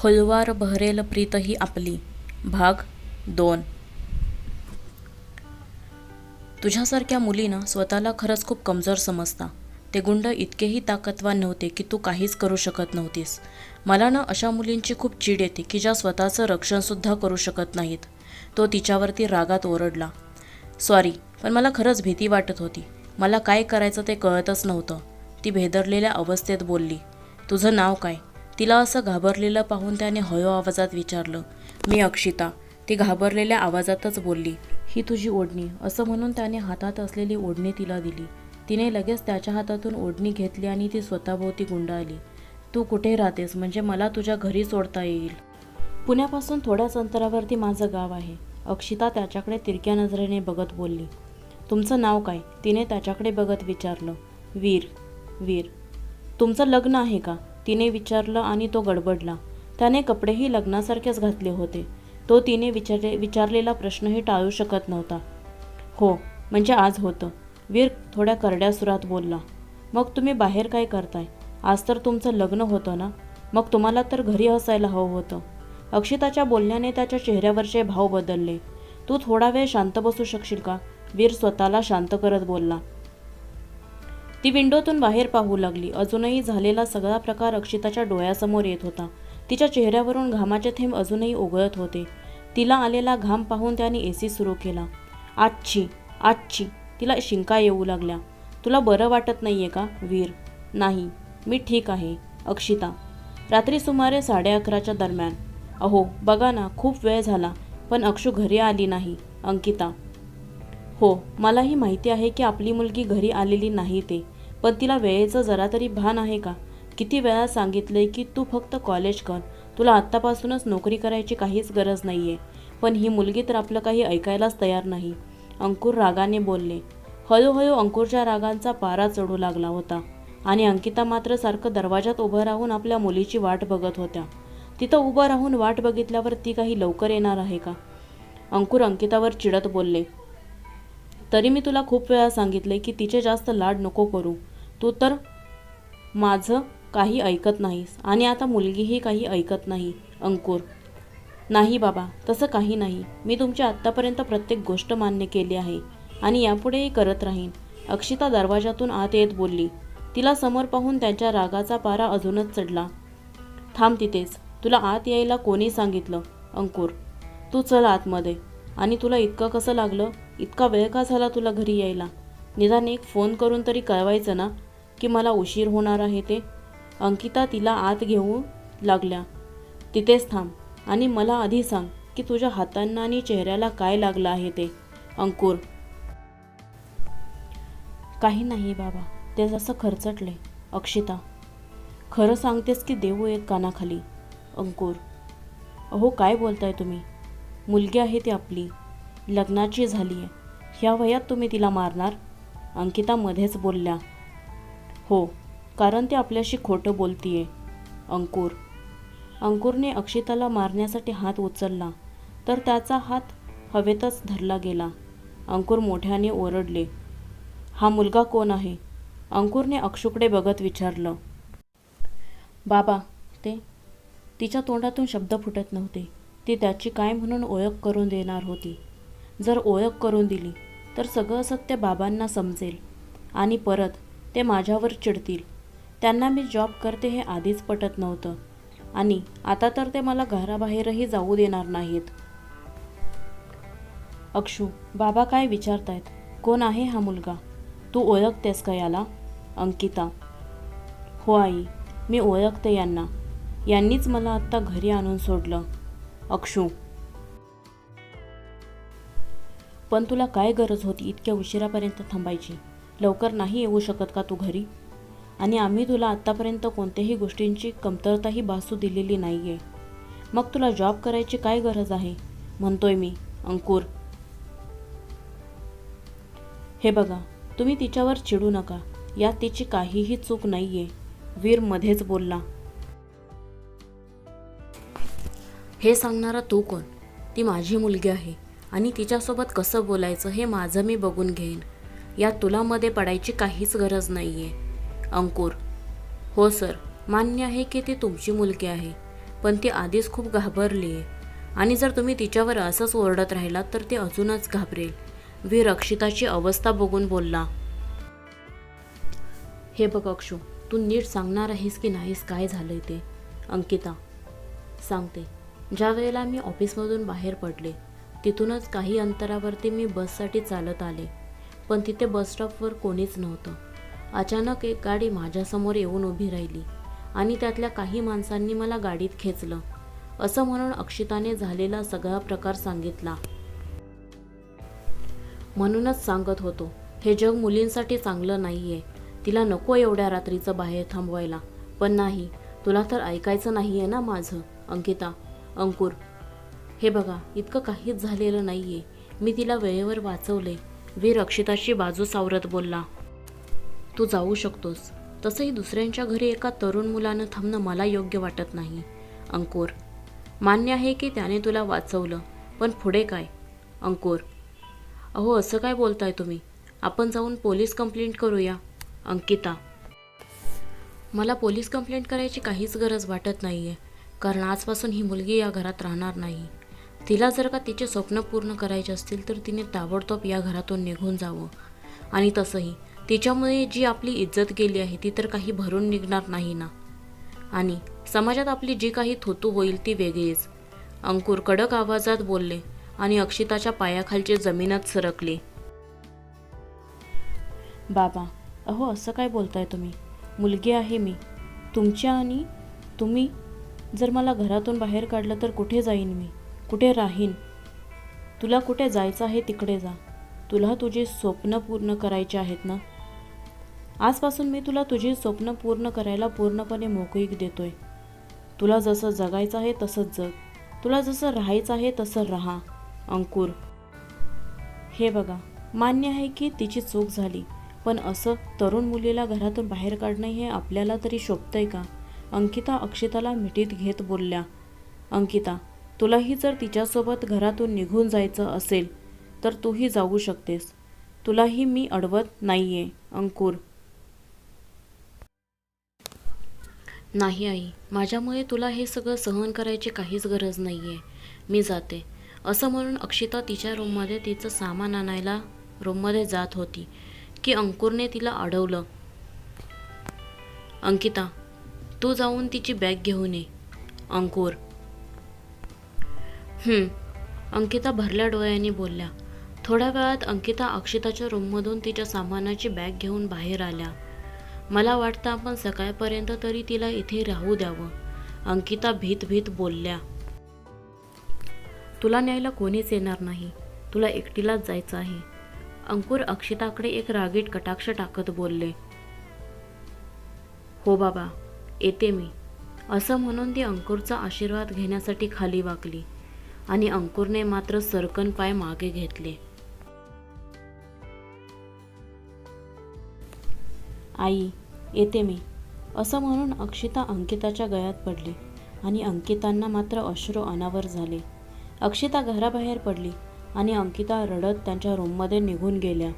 खोलवार बहरेल प्रीत ही आपली. भाग दोन. तुझ्यासारख्या मुलीनं स्वतःला खरंच खूप कमजोर समजता. ते गुंड इतकेही ताकदवान नव्हते की तू काहीच करू शकत नव्हतीस. मला ना अशा मुलींची खूप चीड येते की ज्या स्वतःचं रक्षणसुद्धा करू शकत नाहीत. तो तिच्यावरती रागात ओरडला. सॉरी पण मला खरंच भीती वाटत होती. मला काय करायचं ते कळतच नव्हतं. ती भेदरलेल्या अवस्थेत बोलली. तुझं नाव काय? तिला असं घाबरलेलं पाहून त्याने हयो आवाजात विचारलं मी अक्षिता. ती घाबरलेल्या आवाजातच बोलली ही तुझी ओढणी. असं म्हणून त्याने हातात असलेली ओढणी तिला दिली. तिने लगेच त्याच्या हातातून ओढणी घेतली आणि ती स्वतःभोवती गुंडाळली. तू कुठे राहतेस? म्हणजे मला तुझ्या घरी सोडता येईल. पुण्यापासून थोड्याच अंतरावरती माझं गाव आहे. अक्षिता त्याच्याकडे तिरक्या नजरेने बघत बोलली तुमचं नाव काय? तिने त्याच्याकडे बघत विचारलं वीर. वीर. तुमचं लग्न आहे का? तिने विचारलं आणि तो गडबडला. त्याने कपडेही लग्नासारखेच घातले होते. तो तिने विचारले विचारलेला प्रश्नही टाळू शकत नव्हता. हो म्हणजे आज होतं वीर थोड्या करड्या सुरात बोलला. मग तुम्ही बाहेर काय करताय? आज तर तुमचं लग्न होतं ना? मग तुम्हाला तर घरी असायला हवं होतं. अक्षिताच्या बोलण्याने त्याच्या चेहऱ्यावरचे भाव बदलले. तू थोडा वेळ शांत बसू शकशील का? वीर स्वतःला शांत करत बोलला. ती विंडोतून बाहेर पाहू लागली. अजूनही झालेला सगळा प्रकार अक्षिताच्या डोळ्यासमोर येत होता. तिच्या चेहऱ्यावरून घामाचे थेंब अजूनही ओघळत होते. तिला आलेला घाम पाहून त्याने ए सी सुरू केला. आजची आजची तिला शिंका येऊ लागल्या. तुला बरं वाटत नाहीये का वीर? नाही मी ठीक आहे अक्षिता. रात्री सुमारे साडे अकराच्या दरम्यान. अहो बघा ना खूप वेळ झाला पण अक्षू घरी आली नाही अंकिता. हो मलाही माहिती आहे की आपली मुलगी घरी आलेली नाही ते. पण तिला वेळेचं जरा तरी भान आहे का? किती वेळा सांगितलंय की तू फक्त कॉलेज कर. तुला आत्तापासूनच नोकरी करायची काहीच गरज नाही आहे पण ही मुलगी तर आपलं काही ऐकायलाच तयार नाही. अंकुर रागाने बोलले. हळूहळू अंकुरच्या रागांचा पारा चढू लागला होता आणि अंकिता मात्र सारखं दरवाजात उभं राहून आपल्या मुलीची वाट बघत होत्या. तिथं उभं राहून वाट बघितल्यावर ती काही लवकर येणार आहे का? अंकुर अंकितावर चिडत बोलले. तरी मी तुला खूप वेळा सांगितले की तिचे जास्त लाड नको करू. तू तर माझं काही ऐकत नाहीस आणि आता मुलगीही काही ऐकत नाही अंकुर. नाही बाबा तसं काही नाही. मी तुमची आत्तापर्यंत प्रत्येक गोष्ट मान्य केली आहे आणि यापुढेही करत राहीन. अक्षिता दरवाजातून आत येत बोलली. तिला समोर पाहून त्यांच्या रागाचा पारा अजूनच चढला. थांब तिथेच. तुला आत यायला कोणी सांगितलं अंकुर? तू चल आतमध्ये. आणि तुला इतकं कसं लागलं? इतका वेळ का झाला तुला घरी यायला? निदान एक फोन करून तरी कळवायचं ना की मला उशीर होणार आहे ते? अंकिता तिला आत घेऊ लागल्या. तिथेच थांब आणि मला आधी सांग की तुझ्या हातांना आणि चेहऱ्याला काय लागलं आहे ते? अंकुर. काही नाही बाबा ते जसं खरचटले अक्षिता. खरं सांगतेस की देऊ एक कानाखाली. अंकुर. अहो काय बोलताय तुम्ही? मुलगी आहे ती आपली. लग्नाची झाली आहे ह्या वयात तुम्ही तिला मारणार? अंकिता मध्येच बोलल्या. हो कारण ती आपल्याशी खोटं बोलतीये. अंकुर. अंकुरने अक्षिताला मारण्यासाठी हात उचलला तर त्याचा हात हवेतच धरला गेला. अंकुर मोठ्याने ओरडले. हा मुलगा कोण आहे? अंकुरने अक्षुकडे बघत विचारलं. बाबा ते तिच्या तोंडातून शब्द फुटत नव्हते. ती त्याची काय म्हणून ओळख करून देणार होती? जर ओळख करून दिली तर सगळं सत्य बाबांना समजेल आणि परत ते माझ्यावर चिडतील. त्यांना मी जॉब करते हे आधीच पटत नव्हतं आणि आता तर ते मला घराबाहेरही जाऊ देणार नाहीत. अक्षू बाबा काय विचारतायत? कोण आहे हा मुलगा? तू ओळखतेस का याला? अंकिता. हो आई मी ओळखते यांना. यांनीच मला आत्ता घरी आणून सोडलं. अक्षू पण तुला काय गरज होती इतक्या उशिरापर्यंत थांबायची? लवकर नाही येऊ शकत का तू घरी? आणि आम्ही तुला आत्तापर्यंत कोणत्याही गोष्टींची कमतरताही भासू दिलेली नाही आहे मग तुला जॉब करायची काय गरज आहे? म्हणतोय मी अंकुर. हे बघा तुम्ही तिच्यावर चिडू नका. यात तिची काहीही चूक नाहीये. वीर मध्येच बोलला. हे सांगणारा तू कोण? ती माझी मुलगी आहे. आणि तिच्यासोबत कसं बोलायचं हे माझं मी बघून घेईन. यात तुला मध्ये पडायची काहीच गरज नाही आहे अंकुर हो सर मान्य आहे की ती तुमची मुलगी आहे पण ती आधीच खूप घाबरली आहे आणि जर तुम्ही तिच्यावर असंच ओरडत राहिलात तर ती अजूनच घाबरेल. वी रक्षिताची अवस्था बघून बोलला. हे बघ अक्षू तू नीट सांगणार आहेस की नाहीस काय झालंय ते? अंकिता सांगते. ज्या वेळेला मी ऑफिसमधून बाहेर पडले तिथूनच काही अंतरावरती मी बससाठी चालत आले. पण तिथे बसस्टॉपवर कोणीच नव्हतं. अचानक एक गाडी माझ्यासमोर येऊन उभी राहिली आणि त्यातल्या काही माणसांनी मला गाडीत खेचलं. असं म्हणून अक्षिताने झालेला सगळा प्रकार सांगितला. म्हणूनच सांगत होतो हे जग मुलींसाठी चांगलं नाही आहे तिला नको एवढ्या रात्रीचं बाहेर थांबवायला. पण नाही तुला तर ऐकायचं नाही आहे ना माझं अंकिता अंकुर. हे बघा इतकं काहीच झालेलं नाही आहे मी तिला वेळेवर वाचवले. वीर अक्षिताची बाजू सावरत बोलला तू जाऊ शकतोस. तसंही दुसऱ्यांच्या घरी एका तरुण मुलानं थांबणं मला योग्य वाटत नाही. अंकुर मान्य आहे की त्याने तुला वाचवलं पण पुढे काय? अंकुर अहो असं काय बोलताय तुम्ही? आपण जाऊन पोलीस कंप्लेंट करूया. अंकिता मला पोलीस कंप्लेंट करायची काहीच गरज वाटत नाही आहे कारण आजपासून ही मुलगी या घरात राहणार नाही. तिला जर का तिचे स्वप्न पूर्ण करायचे असतील तर तिने ताबडतोब या घरातून निघून जावं. आणि तसंही तिच्यामुळे जी आपली इज्जत गेली आहे ती तर काही भरून निघणार नाही ना. आणि समाजात आपली जी काही थोतू होईल ती वेगळीच. अंकुर कडक आवाजात बोलले आणि अक्षिताच्या पायाखालची जमीनच सरकली. बाबा अहो असं काय बोलताय तुम्ही? मुलगी आहे मी. तुमच्या आणि तुम्ही? जर मला घरातून बाहेर काढलं तर कुठे जाईन मी? कुठे राहीन? तुला कुठे जायचं आहे तिकडे जा. तुला तुझी स्वप्न पूर्ण करायची आहेत ना? आजपासून मी तुला तुझी स्वप्न पूर्ण करायला पूर्णपणे मोकळीक देतोय. तुला जसं जगायचं आहे तसंच जग. तुला जसं राहायचं आहे तसं राहा अंकुर. हे बघा मान्य आहे की तिची चूक झाली पण असं तरुण मुलीला घरातून बाहेर काढणं हे आपल्याला तरी शोभतंय का? अंकिता अक्षिताला मिठीत घेत बोलल्या अंकिता तुलाही जर तिच्यासोबत घरातून निघून जायचं असेल तर तूही जाऊ शकतेस. तुलाही मी अडवत नाहीये अंकुर. नाही आई माझ्यामुळे तुला हे सगळं सहन करायची काहीच गरज नाही आहे मी जाते. असं म्हणून अक्षिता तिच्या रूममध्ये तिचं सामान आणायला रूममध्ये जात होती की अंकुरने तिला अडवलं. अंकिता तू जाऊन तिची बॅग घेऊन ये. अंकुर अंकिता भरल्या डोळ्यांनी बोलल्या. थोड्या वेळात अंकिता अक्षिताच्या रूममधून तिच्या सामानाची बॅग घेऊन बाहेर आल्या. मला वाटतं आपण सकाळपर्यंत तरी तिला इथे राहू द्यावं. अंकिता भीत भीत बोलल्या. तुला न्यायला कोणीच येणार नाही. तुला एकटीलाच जायचं आहे. अंकुर अक्षिताकडे एक रागीट कटाक्ष टाकत बोलले. हो बाबा येते मी. असं म्हणून ती अंकुरचा आशीर्वाद घेण्यासाठी खाली वाकली. आणि अंकुरने मात्र सरकन पाय मागे घेतले. आई येते मी. असं म्हणून अक्षिता अंकिताच्या गळ्यात पडली आणि अंकितांना मात्र अश्रू अनावर झाले. अक्षिता घराबाहेर पडली आणि अंकिता रडत त्यांच्या रूममध्ये निघून गेल्या.